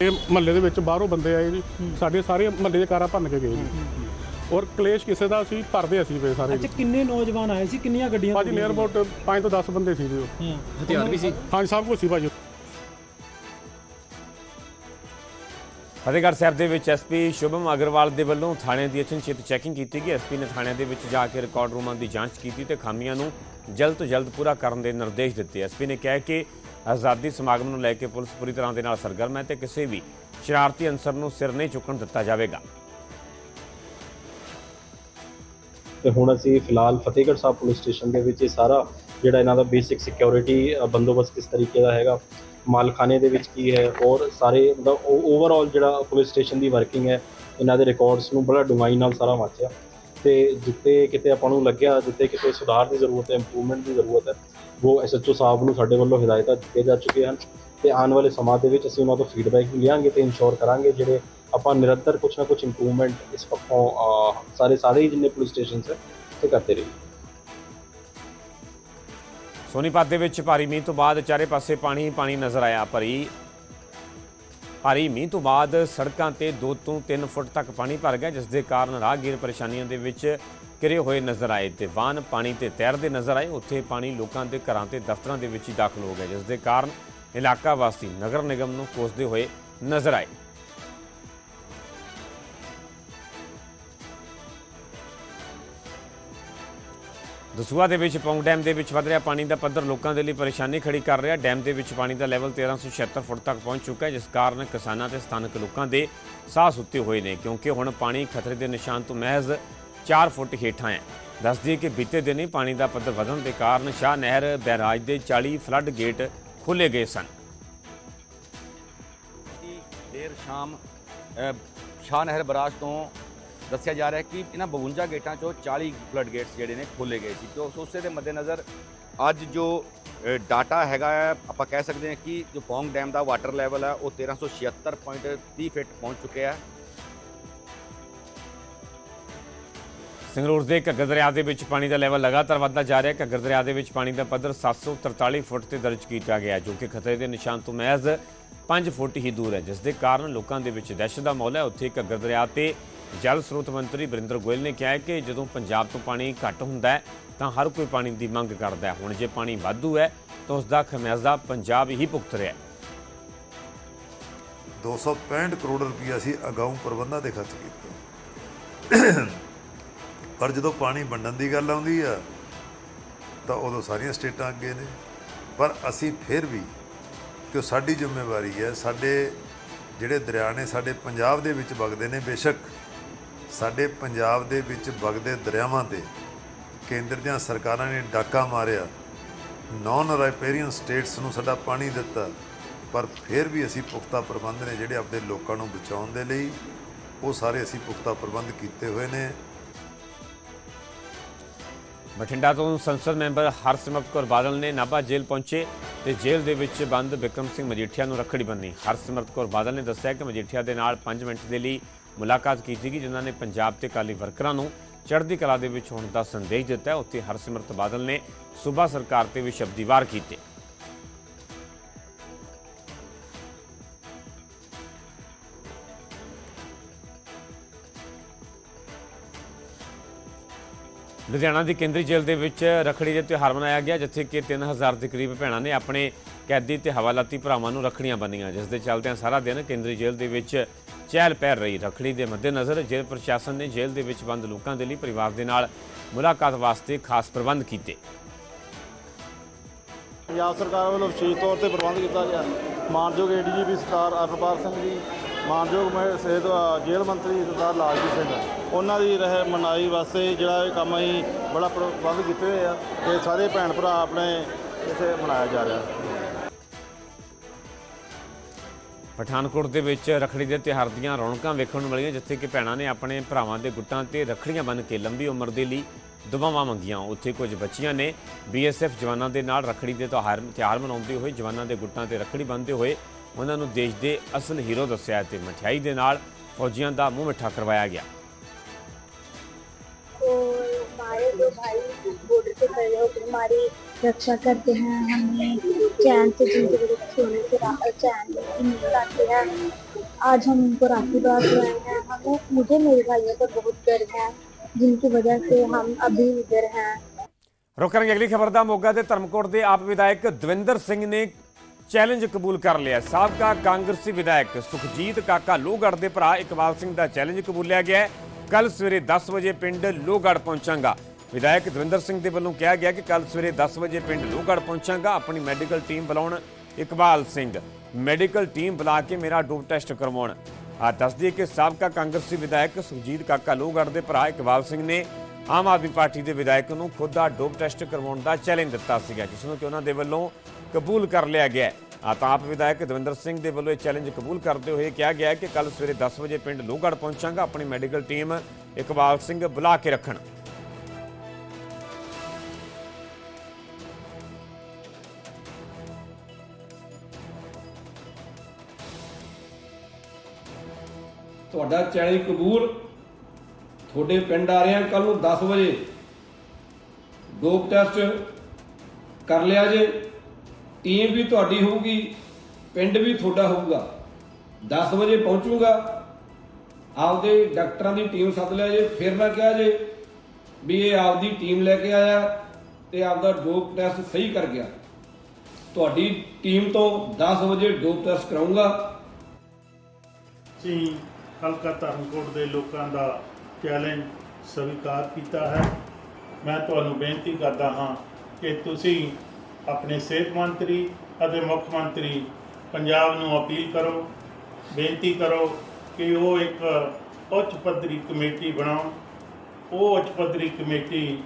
Speaker 12: ਇਹ ਮਹੱਲੇ ਦੇ ਵਿੱਚ ਬਾਹਰੋਂ ਬੰਦੇ ਆਏ ਜੀ। ਸਾਡੇ ਸਾਰੇ ਮਹੱਲੇ ਦੇ ਕਾਰਾਂ ਭੰਨ ਕੇ ਗਏ ਜੀ। ਔਰ ਕਲੇਸ਼ ਕਿਸੇ ਦਾ ਸੀ ਭਰਦੇ ਅਸੀਂ ਵੇ ਸਾਰੇ ਜੀ।
Speaker 10: ਕਿੰਨੇ ਨੌਜਵਾਨ ਆਏ ਸੀ ਕਿੰਨੀਆਂ ਗੱਡੀਆਂ
Speaker 12: ਭਾਜੀ ਨੀਅਰ ਅਬਾਊਟ 5 ਤੋਂ 10 ਬੰਦੇ ਸੀ ਜੀ
Speaker 10: ਹਥਿਆਰ ਵੀ ਸੀ?
Speaker 12: ਹਾਂਜੀ ਸਭ ਕੁਝ ਸੀ ਭਾਜੀ।
Speaker 1: ਫਤਿਹਗੜ੍ਹ ਸਾਹਿਬ ਦੇ ਵਿੱਚ ਐਸਪੀ ਸ਼ੁਭਮ ਅਗਰਵਾਲ ਦੇ ਵੱਲੋਂ ਥਾਣੇ ਦੀ ਅਚਨਚੇਤ ਚੈਕਿੰਗ ਕੀਤੀ ਗਈ। ਐਸਪੀ ਨੇ ਥਾਣਿਆਂ ਦੇ ਵਿੱਚ ਜਾ ਕੇ ਰਿਕਾਰਡ ਰੂਮਾਂ ਦੀ ਜਾਂਚ ਕੀਤੀ ਤੇ ਖਾਮੀਆਂ ਨੂੰ ਜਲਦ ਤੋਂ ਜਲਦ ਪੂਰਾ ਕਰਨ ਦੇ ਨਿਰਦੇਸ਼ ਦਿੱਤੇ। ਐਸਪੀ ਨੇ ਕਿਹਾ ਕਿ ਆਜ਼ਾਦੀ ਸਮਾਗਮ ਨੂੰ ਲੈ ਕੇ ਪੁਲਿਸ ਪੂਰੀ ਤਰ੍ਹਾਂ ਦੇ ਨਾਲ ਸਰਗਰਮ ਹੈ ਤੇ ਕਿਸੇ ਵੀ ਸ਼ਰਾਰਤੀ ਅਨਸਰ ਨੂੰ ਸਿਰ ਨਹੀਂ ਚੁੱਕਣ ਦਿੱਤਾ ਜਾਵੇਗਾ।
Speaker 13: ਤੇ ਹੁਣ ਅਸੀਂ ਫਿਲਹਾਲ ਫਤਿਹਗੜ੍ਹ ਸਾਹਿਬ ਪੁਲਿਸ ਸਟੇਸ਼ਨ ਦੇ ਵਿੱਚ ਇਹ ਸਾਰਾ ਜਿਹੜਾ ਇਹਨਾਂ ਦਾ ਬੇਸਿਕ ਸਿਕਿਉਰਿਟੀ ਬੰਦੋਬਸਤ ਕਿਸ ਤਰੀਕੇ ਦਾ ਹੈਗਾ ਮਾਲਖਾਨੇ ਦੇ ਵਿੱਚ ਕੀ ਹੈ ਔਰ ਸਾਰੇ ਮਤਲਬ ਓਵਰਆਲ ਜਿਹੜਾ ਪੁਲਿਸ ਸਟੇਸ਼ਨ ਦੀ ਵਰਕਿੰਗ ਹੈ, ਇਹਨਾਂ ਦੇ ਰਿਕਾਰਡਸ ਨੂੰ ਬੜਾ ਡੂੰਘਾਈ ਨਾਲ ਸਾਰਾ ਵਾਚਿਆ। ਤੇ ਜਿੱਤੇ ਕਿਤੇ ਆਪਾਂ ਨੂੰ ਲੱਗਿਆ ਜਿੱਤੇ ਕਿਤੇ ਸੁਧਾਰ ਦੀ ਜ਼ਰੂਰਤ ਹੈ ਇੰਪਰੂਵਮੈਂਟ ਦੀ ਜ਼ਰੂਰਤ ਹੈ, ਉਹ ਐਸਐਚਓ ਸਾਹਿਬ ਨੂੰ ਸਾਡੇ ਵੱਲੋਂ ਹਦਾਇਤਾਂ ਦਿੱਤੀਆਂ ਜਾ ਚੁੱਕੀਆਂ ਹਨ। ਤੇ ਆਉਣ ਵਾਲੇ ਸਮਾਂ ਦੇ ਵਿੱਚ ਅਸੀਂ ਉਹਨਾਂ ਤੋਂ ਫੀਡਬੈਕ ਵੀ ਲਿਆਂਗੇ ਤੇ ਇਨਸ਼ੋਰ ਕਰਾਂਗੇ ਜਿਹੜੇ ਆਪਾਂ ਨਿਰੰਤਰ ਕੁਝ ਨਾ ਕੁਝ ਇੰਪਰੂਵਮੈਂਟ ਇਸ ਪੱਖੋਂ ਸਾਰੇ ਸਾਰੇ ਹੀ ਜਿੰਨੇ ਪੁਲਿਸ ਸਟੇਸ਼ਨਸ ਹੈ ਤੇ ਕਰਦੇ ਰਹੀਏ।
Speaker 1: ਸੋਨੀਪਤ ਦੇ ਵਿੱਚ ਭਾਰੀ ਮੀਂਹ ਤੋਂ ਬਾਅਦ ਚਾਰੇ ਪਾਸੇ ਪਾਣੀ ਹੀ ਪਾਣੀ ਨਜ਼ਰ ਆਇਆ। ਭਰੀ, ਭਾਰੀ ਮੀਂਹ ਤੋਂ ਬਾਅਦ ਸੜਕਾਂ ਤੇ 2 ਤੋਂ 3 ਫੁੱਟ ਤੱਕ ਪਾਣੀ ਭਰ ਗਿਆ, ਜਿਸ ਦੇ ਕਾਰਨ ਰਾਹਗੀਰ ਪਰੇਸ਼ਾਨੀਆਂ ਦੇ ਵਿੱਚ ਘਿਰੇ ਹੋਏ ਨਜ਼ਰ ਆਏ। ਤੇ ਵਾਹਨ ਪਾਣੀ ਤੇ ਤੈਰਦੇ ਨਜ਼ਰ ਆਏ। ਉੱਥੇ ਪਾਣੀ ਲੋਕਾਂ ਦੇ ਘਰਾਂ ਤੇ ਦਫ਼ਤਰਾਂ ਦੇ ਵਿੱਚ ਹੀ ਦਾਖਲ ਹੋ ਗਿਆ, ਜਿਸ ਦੇ ਕਾਰਨ ਇਲਾਕਾ ਵਾਸੀ ਨਗਰ ਨਿਗਮ ਨੂੰ ਕੋਸਦੇ ਹੋਏ ਨਜ਼ਰ ਆਏ। ਦਸੂਆ ਦੇ ਵਿੱਚ ਪੌਂਗ ਡੈਮ ਦੇ ਵਿੱਚ ਵਧ ਰਿਹਾ ਪਾਣੀ ਦਾ ਪੱਧਰ, ਲੋਕਾਂ ਦੇ ਲਈ ਪਰੇਸ਼ਾਨੀ ਖੜੀ ਕਰ ਰਿਹਾ। ਡੈਮ ਦੇ ਵਿੱਚ ਪਾਣੀ ਦਾ ਲੈਵਲ 1376 ਫੁੱਟ ਤੱਕ ਪਹੁੰਚ ਚੁੱਕਾ ਹੈ, ਜਿਸ ਕਾਰਨ ਕਿਸਾਨਾਂ ਤੇ ਸਥਾਨਕ ਲੋਕਾਂ ਦੇ ਸਾਹ ਸੁੱਤੇ ਹੋਏ ਨੇ, ਕਿਉਂਕਿ ਹੁਣ ਪਾਣੀ ਖਤਰੇ ਦੇ ਨਿਸ਼ਾਨ ਤੋਂ ਮਹਿਜ਼ 4 ਫੁੱਟ ਹੇਠਾਂ ਹੈ। ਦੱਸਦੀ ਕਿ ਬੀਤੇ ਦਿਨ ਹੀ ਪਾਣੀ ਦਾ ਪੱਧਰ ਵਧਣ ਦੇ ਕਾਰਨ ਸ਼ਾਹ ਨਹਿਰ ਬੈਰਾਜ ਦੇ 40 ਫਲੱਡ ਗੇਟ ਖੋਲੇ ਗਏ ਸਨ।
Speaker 14: ਦੇਰ ਸ਼ਾਮ ਸ਼ਾਹ ਨਹਿਰ ਬਰਾਜ ਤੋਂ ਦੱਸਿਆ ਜਾ ਰਿਹਾ ਕਿ ਇਹਨਾਂ 52 ਗੇਟਾਂ ਚੋਂ 40 ਫਲੱਡ ਗੇਟਸ ਜਿਹੜੇ ਨੇ ਖੋਲੇ ਗਏ ਸੀ। ਤੇ ਉਸ ਉਸੇ ਦੇ ਮੱਦੇਨਜ਼ਰ ਅੱਜ ਜੋ ਡਾਟਾ ਹੈਗਾ ਹੈ, ਆਪਾਂ ਕਹਿ ਸਕਦੇ ਹਾਂ ਕਿ ਜੋ ਪੌਂਗ ਡੈਮ ਦਾ ਵਾਟਰ ਲੈਵਲ ਹੈ, ਉਹ 1376.30 ਫਿਟ ਪਹੁੰਚ ਚੁੱਕਿਆ ਹੈ।
Speaker 1: ਸੰਗਰੂਰ ਦੇ ਘੱਗਰ ਦਰਿਆ ਦੇ ਵਿੱਚ ਪਾਣੀ ਦਾ ਲੈਵਲ ਲਗਾਤਾਰ ਵਧਦਾ ਜਾ ਰਿਹਾ ਹੈ। ਘੱਗਰ ਦਰਿਆ ਦੇ ਵਿੱਚ ਪਾਣੀ ਦਾ ਪੱਧਰ 743 ਫੁੱਟ ਤੇ ਦਰਜ ਕੀਤਾ ਗਿਆ ਜੋ ਕਿ ਖਤਰੇ ਦੇ ਨਿਸ਼ਾਨ ਤੋਂ ਮਹਿਜ਼ 5 ਫੁੱਟ ਹੀ ਦੂਰ ਹੈ। ਜਿਸ ਦੇ ਕਾਰਨ ਲੋਕਾਂ ਦੇ ਵਿੱਚ ਦਹਿਸ਼ਤ ਦਾ ਮਾਹੌਲ ਹੈ। ਉੱਥੇ ਘੱਗਰ ਦਰਿਆ ਤੇ ਜਲ ਸਰੋਤ ਮੰਤਰੀ ਬਰਿੰਦਰ ਗੋਇਲ ਨੇ ਕਿਹਾ ਹੈ ਕਿ ਜਦੋਂ ਪੰਜਾਬ ਤੋਂ ਪਾਣੀ ਘੱਟ ਹੁੰਦਾ ਹੈ, ਤਾਂ ਹਰ ਕੋਈ ਪਾਣੀ ਦੀ ਮੰਗ ਕਰਦਾ ਹੈ। ਹੁਣ ਜੇ ਪਾਣੀ ਵਾਧੂ ਹੈ, ਤਾਂ ਉਸ ਦਾ ਖਮਿਆਜ਼ਾ ਪੰਜਾਬ ਹੀ ਭੁਗਤ ਰਿਹਾ ਹੈ।
Speaker 15: 265 ਕਰੋੜ ਰੁਪਈਆ ਅਸੀਂ ਅਗਾਊਂ ਪ੍ਰਬੰਧਾਂ ਤੇ ਖਰਚ ਕੀਤਾ। ਪਰ ਜਦੋਂ ਪਾਣੀ ਵੰਡਣ ਦੀ ਗੱਲ ਆਉਂਦੀ ਆ, ਤਾਂ ਉਦੋਂ ਸਾਰੀਆਂ ਸਟੇਟਾਂ ਅੱਗੇ ਨੇ। ਪਰ ਅਸੀਂ ਫਿਰ ਵੀ ਕਿ ਸਾਡੀ ਜ਼ਿੰਮੇਵਾਰੀ ਹੈ, ਸਾਡੇ ਜਿਹੜੇ ਦਰਿਆ ਨੇ, ਸਾਡੇ ਪੰਜਾਬ ਦੇ ਵਿੱਚ ਵਗਦੇ ਨੇ, ਬੇਸ਼ੱਕ ਸਾਡੇ ਪੰਜਾਬ ਦੇ ਵਿੱਚ ਵਗਦੇ ਦਰਿਆਵਾਂ ਤੇ ਕੇਂਦਰ ਦੀਆਂ ਸਰਕਾਰਾਂ ਨੇ ਡਾਕਾ ਮਾਰਿਆ। ਨਾਨ ਰਾਈਪੇਰੀਅਨ ਸਟੇਟਸ ਨੂੰ ਸਾਡਾ ਪਾਣੀ ਦਿੱਤਾ। ਪਰ ਫਿਰ ਵੀ ਅਸੀਂ ਪੁਖਤਾ ਪ੍ਰਬੰਧ ਨੇ ਜਿਹੜੇ ਆਪਣੇ ਲੋਕਾਂ ਨੂੰ ਬਚਾਉਣ ਦੇ ਲਈ ਉਹ ਸਾਰੇ ਅਸੀਂ ਪੁਖਤਾ ਪ੍ਰਬੰਧ ਕੀਤੇ ਹੋਏ ਨੇ।
Speaker 1: ਬਠਿੰਡਾ ਤੋਂ ਸੰਸਦ ਮੈਂਬਰ ਹਰਸਿਮਰਤ ਕੌਰ ਬਾਦਲ ਨੇ ਨਾਭਾ ਜੇਲ੍ਹ ਪਹੁੰਚੇ ਤੇ ਜੇਲ੍ਹ ਦੇ ਵਿੱਚ ਬੰਦ ਵਿਕਰਮ ਸਿੰਘ ਮਜੀਠੀਆ ਨੂੰ ਰੱਖੜੀ ਬੰਨੀ। ਹਰਸਿਮਰਤ ਕੌਰ ਬਾਦਲ ਨੇ ਦੱਸਿਆ ਕਿ ਮਜੀਠੀਆ ਦੇ ਨਾਲ 5 ਮਿੰਟ ਦੇ ਲਈ ਮੁਲਾਕਾਤ ਕੀਤੀ ਗਈ, ਜਿਨ੍ਹਾਂ ਨੇ ਪੰਜਾਬ ਤੇ ਕਾਲੀ ਵਰਕਰਾਂ ਨੂੰ ਚੜ੍ਹਦੀ ਕਲਾ ਦੇ ਵਿੱਚ ਹੋਣ ਦਾ ਸੰਦੇਸ਼ ਦਿੱਤਾ। ਉੱਥੇ ਹਰਸਿਮਰਤ ਬਾਦਲ ਨੇ ਸੂਬਾ ਸਰਕਾਰ ਤੇ ਵੀ ਸ਼ਬਦੀ ਵਾਰ ਕੀਤੇ। ਲੁਧਿਆਣਾ ਦੀ ਕੇਂਦਰੀ ਜੇਲ੍ਹ ਦੇ ਵਿੱਚ ਰਖੜੀ ਦੇ ਤਿਉਹਾਰ ਮਨਾਇਆ ਗਿਆ, ਜਿੱਥੇ ਕਿ 3000 ਦੇ ਕਰੀਬ ਭੈਣਾਂ ਨੇ ਆਪਣੇ ਕੈਦੀ ਤੇ ਹਵਾਲਾਤੀ ਭਰਾਵਾਂ ਨੂੰ ਰਖੜੀਆਂ ਬੰਨੀਆਂ। ਜਿਸ ਦੇ ਚੱਲਦਿਆਂ ਸਾਰਾ ਦਿਨ ਕੇਂਦਰੀ ਜੇਲ੍ਹ ਦੇ ਵਿੱਚ ਚਹਿਲ ਪਹਿਲ ਰਹੀ ਰਖੜੀ ਦੇ ਮੱਦੇਨਜ਼ਰ ਜੇਲ੍ਹ ਪ੍ਰਸ਼ਾਸਨ ਨੇ ਜੇਲ੍ਹ ਦੇ ਵਿੱਚ ਬੰਦ ਲੋਕਾਂ ਦੇ ਲਈ ਪਰਿਵਾਰ ਦੇ ਨਾਲ ਮੁਲਾਕਾਤ ਵਾਸਤੇ ਖਾਸ ਪ੍ਰਬੰਧ ਕੀਤੇ।
Speaker 16: ਪੰਜਾਬ ਸਰਕਾਰ ਵੱਲੋਂ ਵਿਸ਼ੇਸ਼ ਤੌਰ ਤੇ ਪ੍ਰਬੰਧ ਕੀਤਾ ਗਿਆ। ਮਾਨਯੋਗ ਏਡੀਜੀਪੀ ਸਰਦਾਰ ਅਰਪਾਲ ਸਿੰਘ ਜੀ, ਮਾਨਯੋਗ ਸਿਹਤ ਜੇਲ੍ਹ ਮੰਤਰੀ ਸਰਦਾਰ ਲਾਲਜੀਤ ਸਿੰਘ, ਉਹਨਾਂ ਦੀ ਰਹਿ, ਮਨਾਈ ਵਾਸਤੇ ਜਿਹੜਾ ਇਹ ਕੰਮ ਅਸੀਂ ਬੜਾ ਪ੍ਰਬੰਧ ਕੀਤੇ ਹੋਏ ਆ। ਤੇ ਸਾਰੇ ਭੈਣ ਭਰਾ ਆਪਣੇ ਇੱਥੇ ਮਨਾਇਆ ਜਾ ਰਿਹਾ।
Speaker 1: ਪਠਾਨਕੋਟ ਦੇ ਵਿੱਚ ਰਖੜੀ ਦੇ ਤਿਉਹਾਰ ਦੀਆਂ ਰੌਣਕਾਂ ਵੇਖਣ ਨੂੰ ਮਿਲੀਆਂ ਜਿੱਥੇ ਕਿ ਭੈਣਾਂ ਨੇ ਆਪਣੇ ਭਰਾਵਾਂ ਦੇ ਗੁੱਟਾਂ ਤੇ ਰਖੜੀਆਂ ਬੰਨ੍ਹ ਕੇ ਲੰਬੀ ਉਮਰ ਦੇ ਲਈ ਦੁਆਵਾਂ ਮੰਗੀਆਂ ਉੱਥੇ ਕੁਝ ਬੱਚੀਆਂ ਨੇ ਬੀਐਸਐਫ ਜਵਾਨਾਂ ਦੇ ਨਾਲ ਰਖੜੀ ਦੇ ਤਿਉਹਾਰ ਤਿਉਹਾਰ ਮਨਾਉਂਦੇ ਹੋਏ ਜਵਾਨਾਂ ਦੇ ਗੁੱਟਾਂ ਤੇ ਰਖੜੀ ਬੰਨ੍ਹਦੇ ਹੋਏ ਉਹਨਾਂ ਨੂੰ ਦੇਸ਼ ਦੇ ਅਸਲ ਹੀਰੋ ਦੱਸਿਆ ਤੇ ਮਠਿਆਈ ਦੇ ਨਾਲ ਫੌਜੀਆਂ ਦਾ ਮੂੰਹ ਮਿੱਠਾ ਕਰਵਾਇਆ ਗਿਆ
Speaker 17: और हमारे जो भाई बॉर्डर पे खड़े होकर हमारी रक्षा करते हैं हमें चैन से जिंदगी सोने से रा- चैन की नींद आती है आज हम उनको राखी बांध रहे हैं हमें मुझे मेरे भाइयों पर बहुत गर्व है जिनकी वजह से हम अभी इधर हैं
Speaker 1: ਰੁਕ ਕਰਾਂਗੇ ਅਗਲੀ ਖਬਰ ਦਾ ਮੋਗਾ ਦੇ ਧਰਮਕੋਟ ਦੇ ਆਪ ਵਿਧਾਇਕ ਦਵਿੰਦਰ ਸਿੰਘ ਨੇ ਚੈਲੰਜ ਕਬੂਲ ਕਰ ਲਿਆ ਸਾਬਕਾ ਕਾਂਗਰਸੀ ਵਿਧਾਇਕ ਸੁਖਜੀਤ ਕਾਕਾ ਲੋਹਗੜ੍ਹ ਦੇ ਭਰਾ ਇਕਬਾਲ ਸਿੰਘ ਦਾ ਚੈਲੰਜ ਕਬੂਲਿਆ ਗਿਆ ਹੈ ਕੱਲ ਸਵੇਰੇ 10 ਵਜੇ ਪਿੰਡ ਲੋਹਗੜ੍ਹ ਪਹੁੰਚਾਂਗਾ ਵਿਧਾਇਕ ਦਵਿੰਦਰ ਸਿੰਘ ਦੇ ਵੱਲੋਂ ਕਿਹਾ ਗਿਆ ਕਿ ਕੱਲ ਸਵੇਰੇ 10 ਵਜੇ ਪਿੰਡ ਲੋਹਗੜ੍ਹ ਪਹੁੰਚਾਂਗਾ ਆਪਣੀ ਮੈਡੀਕਲ ਟੀਮ ਬੁਲਾਉਣ ਇਕਬਾਲ ਸਿੰਘ। ਮੈਡੀਕਲ ਟੀਮ ਬੁਲਾ ਕੇ ਮੇਰਾ ਡੋਪ ਟੈਸਟ ਕਰਵਾਉਣ। ਆ ਦੱਸਦੀ ਕਿ ਸਾਬਕਾ ਕਾਂਗਰਸੀ ਵਿਧਾਇਕ ਸੁਖਜੀਤ ਕਾਕਾ ਲੋਹਗੜ੍ਹ ਦੇ ਭਰਾ ਇਕਬਾਲ ਸਿੰਘ ਨੇ ਆਮ ਆਦਮੀ ਪਾਰਟੀ ਦੇ ਵਿਧਾਇਕ ਨੂੰ ਖੁਦ ਦਾ ਡੋਪ ਟੈਸਟ ਕਰਵਾਉਣ ਦਾ ਚੈਲੰਜ ਦਿੱਤਾ ਸੀਗਾ, ਜਿਸ ਨੂੰ ਕਿ ਉਹਨਾਂ ਦੇ ਵੱਲੋਂ ਕਬੂਲ ਕਰ ਲਿਆ ਗਿਆ ਹੈ। ਆ ਤਾਂ ਆਪ ਵਿਧਾਇਕ ਦਵਿੰਦਰ ਸਿੰਘ ਦੇ ਵੱਲੋਂ ਇਹ ਚੈਲੰਜ ਕਬੂਲ ਕਰਦੇ ਹੋਏ ਕਿਹਾ ਗਿਆ ਕਿ ਕੱਲ ਸਵੇਰੇ 10 ਵਜੇ ਪਿੰਡ ਲੋਹਗੜ੍ਹ ਪਹੁੰਚਾਂਗਾ, ਆਪਣੀ ਮੈਡੀਕਲ ਟੀਮ ਇਕਬਾਲ ਸਿੰਘ ਬੁਲਾ ਕੇ ਰੱਖਣ।
Speaker 18: ਤੁਹਾਡਾ ਚੈਲੰਜ ਕਬੂਲ ਤੁਹਾਡੇ ਪਿੰਡ ਆ ਰਿਹਾ ਹਾਂ ਕੱਲ ਨੂੰ 10 ਵਜੇ। ਡੋਪ ਟੈਸਟ ਕਰ ਲਿਆ ਜੇ। ਟੀਮ ਵੀ ਤੁਹਾਡੀ ਹੋਊਗੀ, ਪਿੰਡ ਵੀ ਤੁਹਾਡਾ ਹੋਊਗਾ। 10 ਵਜੇ ਪਹੁੰਚੂਗਾ। ਆਪਦੇ ਡਾਕਟਰਾਂ ਦੀ ਟੀਮ ਸੱਦ ਲਿਆ ਜੇ। ਫਿਰ ਨਾ ਕਿਹਾ ਜੇ ਵੀ ਇਹ ਆਪਦੀ ਟੀਮ ਲੈ ਕੇ ਆਇਆ ਤੇ ਆਪਦਾ ਡੋਪ ਟੈਸਟ ਸਹੀ ਕਰ ਗਿਆ। ਤੁਹਾਡੀ ਟੀਮ ਤੋਂ 10 ਵਜੇ ਡੋਪ ਟੈਸਟ ਕਰਾਉਂਗਾ
Speaker 6: ਅਸੀਂ ਹਲਕਾ ਧਰਮਕੋਟ ਦੇ ਲੋਕਾਂ ਦਾ ਚੈਲੰਜ ਸਵੀਕਾਰ ਕੀਤਾ ਹੈ। ਮੈਂ ਤੁਹਾਨੂੰ ਬੇਨਤੀ ਕਰਦਾ ਹਾਂ ਕਿ ਤੁਸੀਂ ਆਪਣੇ ਸਿਹਤ ਮੰਤਰੀ ਅਤੇ ਮੁੱਖ ਮੰਤਰੀ ਪੰਜਾਬ ਨੂੰ ਅਪੀਲ ਕਰੋ, ਬੇਨਤੀ ਕਰੋ ਕਿ ਉਹ ਇੱਕ ਉੱਚ ਪੱਧਰੀ ਕਮੇਟੀ ਬਣਾਉਣ ਉਹ ਉੱਚ ਪੱਧਰੀ ਕਮੇਟੀ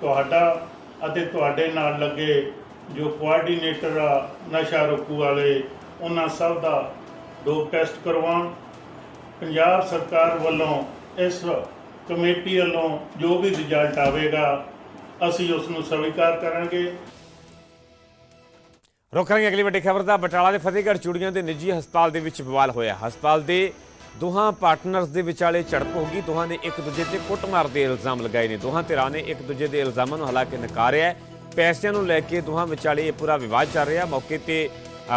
Speaker 6: ਤੁਹਾਡਾ ਅਤੇ ਤੁਹਾਡੇ ਨਾਲ ਲੱਗੇ ਜੋ ਕੋਆਰਡੀਨੇਟਰ ਆ, ਨਸ਼ਾ ਰੋਕੂ ਵਾਲੇ, ਉਹਨਾਂ ਸਭ ਦਾ ਡੋਪ ਟੈਸਟ ਕਰਵਾਉਣ। ਪੰਜਾਬ ਸਰਕਾਰ ਵੱਲੋਂ ਇਸ ਕਮੇਟੀ ਵੱਲੋਂ ਜੋ ਵੀ ਰਿਜ਼ਲਟ ਆਵੇਗਾ, ਅਸੀਂ ਉਸ ਨੂੰ ਸਵੀਕਾਰ ਕਰਾਂਗੇ।
Speaker 1: ਰੁਕ ਅਗਲੀ ਵੱਡੀ ਖਬਰ ਦਾ, ਬਟਾਲਾ ਦੇ ਫਤਿਹਗੜ੍ਹ ਚੂੜੀਆਂ ਦੇ ਨਿੱਜੀ ਹਸਪਤਾਲ ਦੇ ਵਿੱਚ ਬਵਾਲ ਹੋਇਆ। ਹਸਪਤਾਲ ਦੇ ਦੋਹਾਂ ਪਾਰਟਨਰਸ ਦੇ ਵਿਚਾਲੇ ਝੜਪ ਹੋ ਗਈ। ਦੋਹਾਂ ਨੇ ਇੱਕ ਦੂਜੇ ਤੇ ਕੁੱਟਮਾਰ ਦੇ ਇਲਜ਼ਾਮ ਲਗਾਏ ਨੇ। ਦੋਹਾਂ ਧਿਰਾਂ ਨੇ ਇੱਕ ਦੂਜੇ ਦੇ ਇਲਜ਼ਾਮਾਂ ਨੂੰ ਹਾਲਾਂਕਿ ਨਕਾਰਿਆ ਹੈ। ਪੈਸਿਆਂ ਨੂੰ ਲੈ ਕੇ ਦੋਹਾਂ ਵਿਚਾਲੇ ਇਹ ਪੂਰਾ ਵਿਵਾਦ ਚੱਲ ਰਿਹਾ। ਮੌਕੇ ਤੇ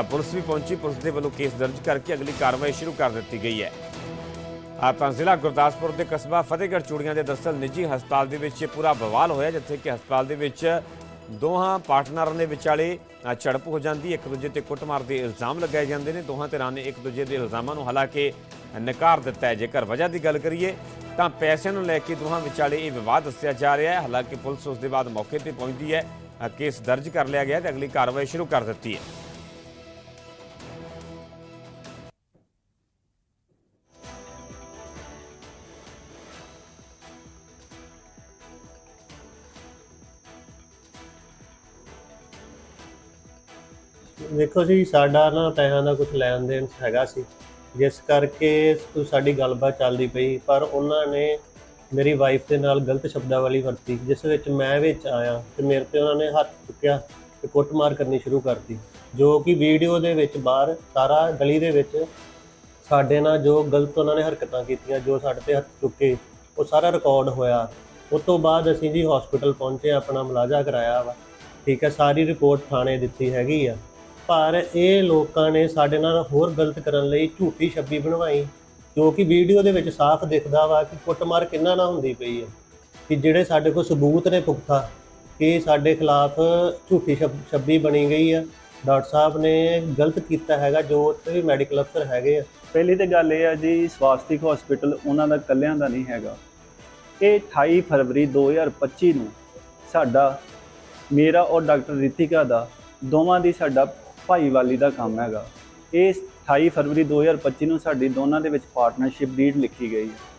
Speaker 1: ਪੁਲਿਸ ਵੀ ਪਹੁੰਚੀ। ਪੁਲਿਸ ਦੇ ਵੱਲੋਂ ਕੇਸ ਦਰਜ ਕਰਕੇ ਅਗਲੀ ਕਾਰਵਾਈ ਸ਼ੁਰੂ ਕਰ ਦਿੱਤੀ ਗਈ ਹੈ। ਤਾਂ ਜ਼ਿਲ੍ਹਾ ਗੁਰਦਾਸਪੁਰ ਦੇ ਕਸਬਾ ਫਤਿਹਗੜ੍ਹ ਚੂੜੀਆਂ ਦੇ ਦਰਅਸਲ ਨਿੱਜੀ ਹਸਪਤਾਲ ਦੇ ਵਿੱਚ ਪੂਰਾ ਬਵਾਲ ਹੋਇਆ, ਜਿੱਥੇ ਕਿ ਹਸਪਤਾਲ ਦੇ ਵਿੱਚ ਦੋਹਾਂ ਪਾਰਟਨਰਾਂ ਦੇ ਵਿਚਾਲੇ ਝੜਪ ਹੋ ਜਾਂਦੀ, ਇੱਕ ਦੂਜੇ ਤੇ ਕੁੱਟਮਾਰ ਦੇ ਇਲਜ਼ਾਮ ਲਗਾਏ ਜਾਂਦੇ ਨੇ। ਦੋਹਾਂ ਧਿਰਾਂ ਨੇ ਇੱਕ ਦੂਜੇ ਦੇ ਇਲਜ਼ਾਮਾਂ ਨੂੰ ਹਾਲਾਂਕਿ ਨਕਾਰ ਦਿੱਤਾ ਹੈ। ਜੇਕਰ ਵਜ੍ਹਾ ਦੀ ਗੱਲ ਕਰੀਏ, ਤਾਂ ਪੈਸਿਆਂ ਨੂੰ ਲੈ ਕੇ ਦੋਹਾਂ ਵਿਚਾਲੇ ਇਹ ਵਿਵਾਦ ਦੱਸਿਆ ਜਾ ਰਿਹਾ ਹੈ। ਹਾਲਾਂਕਿ ਪੁਲਿਸ ਉਸ ਦੇ ਬਾਅਦ ਮੌਕੇ ਤੇ ਪਹੁੰਚਦੀ ਹੈ ਕੇਸ ਦਰਜ ਕਰ ਲਿਆ ਗਿਆ ਤੇ ਅਗਲੀ ਕਾਰਵਾਈ ਸ਼ੁਰੂ ਕਰ ਦਿੱਤੀ ਹੈ।
Speaker 19: ਦੇਖੋ ਜੀ, ਸਾਡਾ ਨਾ ਪੈਸਿਆਂ ਦਾ ਕੁਝ ਲੈਣ ਦੇਣ ਹੈਗਾ ਸੀ। ਜਿਸ ਕਰਕੇ ਸਾਡੀ ਗੱਲਬਾਤ ਚੱਲਦੀ ਪਈ, ਪਰ ਉਹਨਾਂ ਨੇ ਮੇਰੀ ਵਾਈਫ ਦੇ ਨਾਲ ਗਲਤ ਸ਼ਬਦਾਵਲੀ ਵਰਤੀ, ਜਿਸ ਵਿੱਚ ਮੈਂ ਵਿੱਚ ਆਇਆ ਤੇ ਮੇਰੇ ਤੇ ਉਹਨਾਂ ਨੇ ਹੱਥ ਚੁੱਕਿਆ ਤੇ ਕੁੱਟਮਾਰ ਕਰਨੀ ਸ਼ੁਰੂ ਕਰਤੀ। ਜੋ ਕਿ ਵੀਡੀਓ ਦੇ ਵਿੱਚ ਬਾਹਰ ਸਾਰਾ ਗਲੀ ਦੇ ਵਿੱਚ ਸਾਡੇ ਨਾਲ ਜੋ ਗਲਤ ਉਹਨਾਂ ਨੇ ਹਰਕਤਾਂ ਕੀਤੀਆਂ, ਜੋ ਸਾਡੇ ਤੇ ਹੱਥ ਚੁੱਕੇ, ਉਹ ਸਾਰਾ ਰਿਕਾਰਡ ਹੋਇਆ। ਉਸ ਤੋਂ ਬਾਅਦ ਅਸੀਂ ਜੀ ਹਸਪੀਟਲ ਪਹੁੰਚੇ, ਆਪਣਾ ਮੁਲਾਜ਼ਾ ਕਰਾਇਆ ਵਾ। ਠੀਕ ਹੈ, ਸਾਰੀ ਰਿਪੋਰਟ ਥਾਣੇ ਦਿੱਤੀ ਹੈਗੀ ਆ। ਪਰ ਇਹ ਲੋਕਾਂ ਨੇ ਸਾਡੇ ਨਾਲ ਹੋਰ ਗਲਤ ਕਰਨ ਲਈ ਝੂਠੀ ਛੱਬੀ ਬਣਵਾਈ, ਜੋ ਕਿ ਵੀਡੀਓ ਦੇ ਵਿੱਚ ਸਾਫ਼ ਦਿਖਦਾ ਵਾ ਕਿ ਕੁੱਟਮਾਰ ਕਿੰਨਾ ਨਾਲ ਹੁੰਦੀ ਪਈ ਹੈ। ਕਿ ਜਿਹੜੇ ਸਾਡੇ ਕੋਲ ਸਬੂਤ ਨੇ ਪੁਖਤਾ, ਕਿ ਸਾਡੇ ਖਿਲਾਫ ਝੂਠੀ ਛੱਬ- ਛੱਬੀ ਬਣੀ ਗਈ ਆ ਡਾਕਟਰ ਸਾਹਿਬ ਨੇ ਗਲਤ ਕੀਤਾ ਹੈਗਾ, ਜੋ ਉੱਥੇ ਵੀ ਮੈਡੀਕਲ ਅਫਸਰ ਹੈਗੇ ਆ।
Speaker 20: ਪਹਿਲੀ ਤੇ ਗੱਲ ਇਹ ਆ ਜੀ, ਸਵਾਸਤਿਕ ਹਸਪੀਟਲ ਉਹਨਾਂ ਦਾ ਕੱਲਿਆਂ ਦਾ ਨਹੀਂ ਹੈਗਾ। ਇਹ 28 ਫਰਵਰੀ 2025 ਨੂੰ ਸਾਡਾ ਮੇਰਾ ਔਰ ਡਾਕਟਰ ਰਿਤਿਕਾ ਦਾ, ਦੋਵਾਂ ਦੀ ਸਾਡਾ ਭਾਈਵਾਲੀ ਦਾ ਕੰਮ ਹੈਗਾ। ਇਹ 28 ਫਰਵਰੀ 2025 ਨੂੰ ਸਾਡੀ ਦੋਨਾਂ ਦੇ ਵਿੱਚ ਪਾਰਟਨਰਸ਼ਿਪ ਡੀਡ ਲਿਖੀ ਗਈ। ਹੈ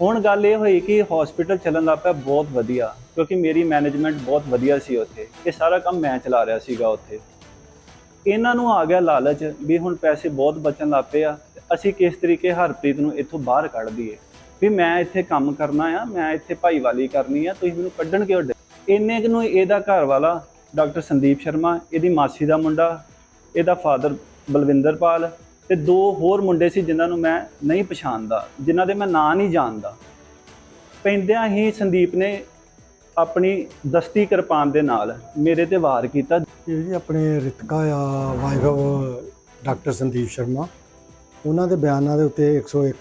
Speaker 20: ਹੁਣ ਗੱਲ ਇਹ ਹੋਈ ਕਿ ਹਸਪੀਟਲ ਚੱਲਣ ਲੱਗ ਪਿਆ ਬਹੁਤ ਵਧੀਆ, ਕਿਉਂਕਿ ਮੇਰੀ ਮੈਨੇਜਮੈਂਟ ਬਹੁਤ ਵਧੀਆ ਸੀ ਉੱਥੇ। ਇਹ ਸਾਰਾ ਕੰਮ ਮੈਂ ਚਲਾ ਰਿਹਾ ਸੀਗਾ ਉੱਥੇ। ਇਹਨਾਂ ਨੂੰ ਆ ਗਿਆ ਲਾਲਚ ਵੀ ਹੁਣ ਪੈਸੇ ਬਹੁਤ ਬਚਣ ਲੱਗ ਪਏ ਆ, ਤੇ ਅਸੀਂ ਕਿਸ ਤਰੀਕੇ ਹਰਪ੍ਰੀਤ ਨੂੰ ਇੱਥੋਂ ਬਾਹਰ ਕੱਢ ਦਈਏ? ਵੀ ਮੈਂ ਇੱਥੇ ਕੰਮ ਕਰਨਾ ਆ, ਮੈਂ ਇੱਥੇ ਭਾਈਵਾਲੀ ਕਰਨੀ ਆ, ਤੁਸੀਂ ਮੈਨੂੰ ਕੱਢਣ ਕਿਉਂ ਡੇ ਇੰਨੇ ਕੁ ਨੂੰ ਇਹਦਾ ਘਰ ਵਾਲਾ ਡਾਕਟਰ ਸੰਦੀਪ ਸ਼ਰਮਾ, ਇਹਦੀ ਮਾਸੀ ਦਾ ਮੁੰਡਾ, ਇਹਦਾ ਫਾਦਰ ਬਲਵਿੰਦਰਪਾਲ ਤੇ ਦੋ ਹੋਰ ਮੁੰਡੇ ਸੀ ਜਿਨ੍ਹਾਂ ਨੂੰ ਮੈਂ ਨਹੀਂ ਪਛਾਣਦਾ, ਜਿਨ੍ਹਾਂ ਦੇ ਮੈਂ ਨਾਂ ਨਹੀਂ ਜਾਣਦਾ। ਪੈਂਦਿਆਂ ਹੀ ਸੰਦੀਪ ਨੇ ਆਪਣੀ ਦਸਤੀ ਕਿਰਪਾਨ ਦੇ ਨਾਲ ਮੇਰੇ ਤੇ ਵਾਰ ਕੀਤਾ।
Speaker 21: ਇਹ ਆਪਣੇ ਰਿਤਕਾ ਆ ਵਾਈਫ ਡਾਕਟਰ ਸੰਦੀਪ ਸ਼ਰਮਾ, ਉਹਨਾਂ ਦੇ ਬਿਆਨਾਂ ਦੇ ਉੱਤੇ 101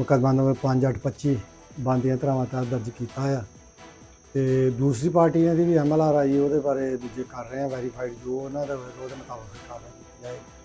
Speaker 21: ਮੁਕੱਦਮਾ ਨੰਬਰ 5825 ਬੰਦੀਆਂ ਧਰਾਵਾਂ ਤਹਿਤ ਦਰਜ ਕੀਤਾ ਆ। ਤੇ ਦੂਸਰੀ ਪਾਰਟੀਆਂ ਦੀ ਵੀ ਐਮਐਲਆਰ ਆਈ ਉਹਦੇ ਬਾਰੇ ਦੂਜੇ ਕਰ ਰਹੇ ਆ ਵੈਰੀਫਾਈਡ ਜੋ ਉਹਨਾਂ ਦਾ ਉਹਦੇ ਮੁਤਾਬਕ ਕਾਰਵਾਈ ਕੀਤੀ ਜਾਏਗੀ